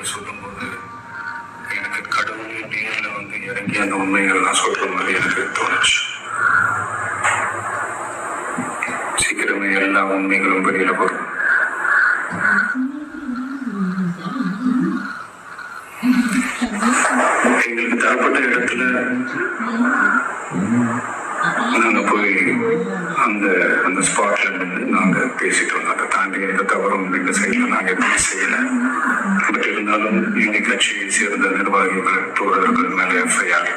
மக்கள் சொல்லும்போது எனக்கு கடவுள் நேரில் வந்து இறங்கி அந்த உண்மைகள்லாம் சொல்ற மாதிரி எனக்கு தோணுச்சு. சீக்கிரமே எல்லா உண்மைகளும் வெளியில வரும். எங்களுக்கு தரப்பட்ட இடத்துல நாங்க போய் அந்த அந்த ஸ்பாட்ல வந்து நாங்க பேசிட்டு வந்தோம் அதை தாண்டி எந்த தவறும் எங்க சைட்ல நாங்க எதுவும் செய்யலை. சேர்ந்த நிர்வாகிகள் தோழர்கள் மேல எஃப்ஐஆர்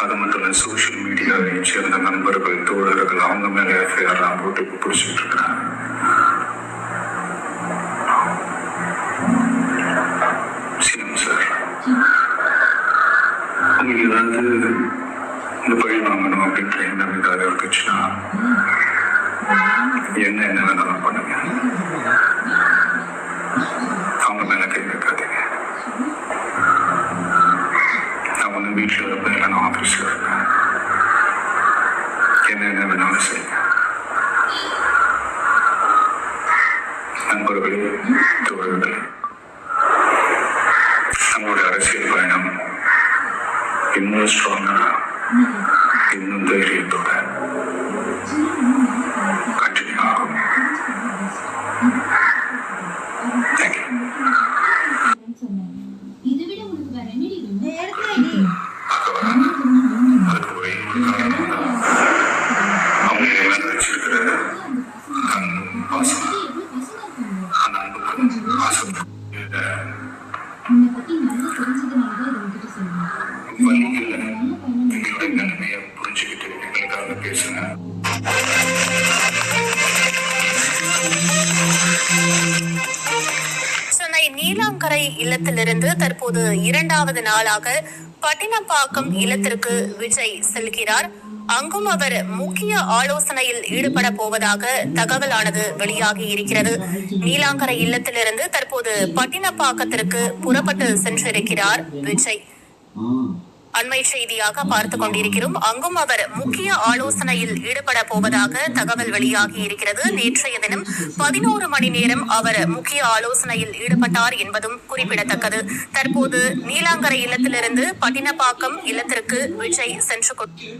அது மட்டும் இல்ல சோசியல் மீடியாவை சேர்ந்த நண்பர்கள் தோழர்கள் அவங்க மேல எஃப்ஐஆர் எல்லாம் போட்டு பிடிச்சிட்டு இருக்கிறாங்க. சினம் சார் உங்களுக்கு ஏதாவது இந்த பழி வாங்கணும் அப்படின்ற எண்ணம் ஏதாவது இருக்குச்சுன்னா என்ன என்ன வேணாலும் பண்ணுங்க. நான் வீட்டில் இருப்பேன் இல்லை நான் ஆஃபீஸில் இருப்பேன் என்ன என்ன வேணாலும் செய்யுங்க. நண்பர்களே தோழர்களே நம்மளுடைய அரசியல் பயணம் இன்னும் ஸ்ட்ராங்கா இன்னும் தைரியத்தோட கண்டினியூ ஆகும். தேங்க்யூ உன்னை பத்தி நல்லா தெரிஞ்சதுனாலதான் இதை உங்ககிட்ட சொல்றேன் நீலாங்கரை இல்லத்திலிருந்து தற்போது இரண்டாவது நாளாக பட்டினப்பாக்கம் இல்லத்திற்கு விஜய் செல்கிறார். அங்கும் அவர் முக்கிய ஆலோசனையில் ஈடுபட போவதாக தகவலானது வெளியாகி இருக்கிறது. நீலாங்கரை இல்லத்திலிருந்து தற்போது பட்டினப்பாக்கத்திற்கு புறப்பட்டு சென்றிருக்கிறார் விஜய். அண்மை செய்தியாக பார்த்துக் கொண்டிருக்கிறோம். அங்கும் அவர் முக்கிய ஆலோசனையில் ஈடுபட போவதாக தகவல் வெளியாகி இருக்கிறது. நேற்றைய தினம் பதினோரு மணி நேரம் அவர் முக்கிய ஆலோசனையில் ஈடுபட்டார் என்பதும் குறிப்பிடத்தக்கது. தற்போது நீலாங்கரை இல்லத்திலிருந்து பட்டினப்பாக்கம் இல்லத்திற்கு விஜய் சென்று கொண்டு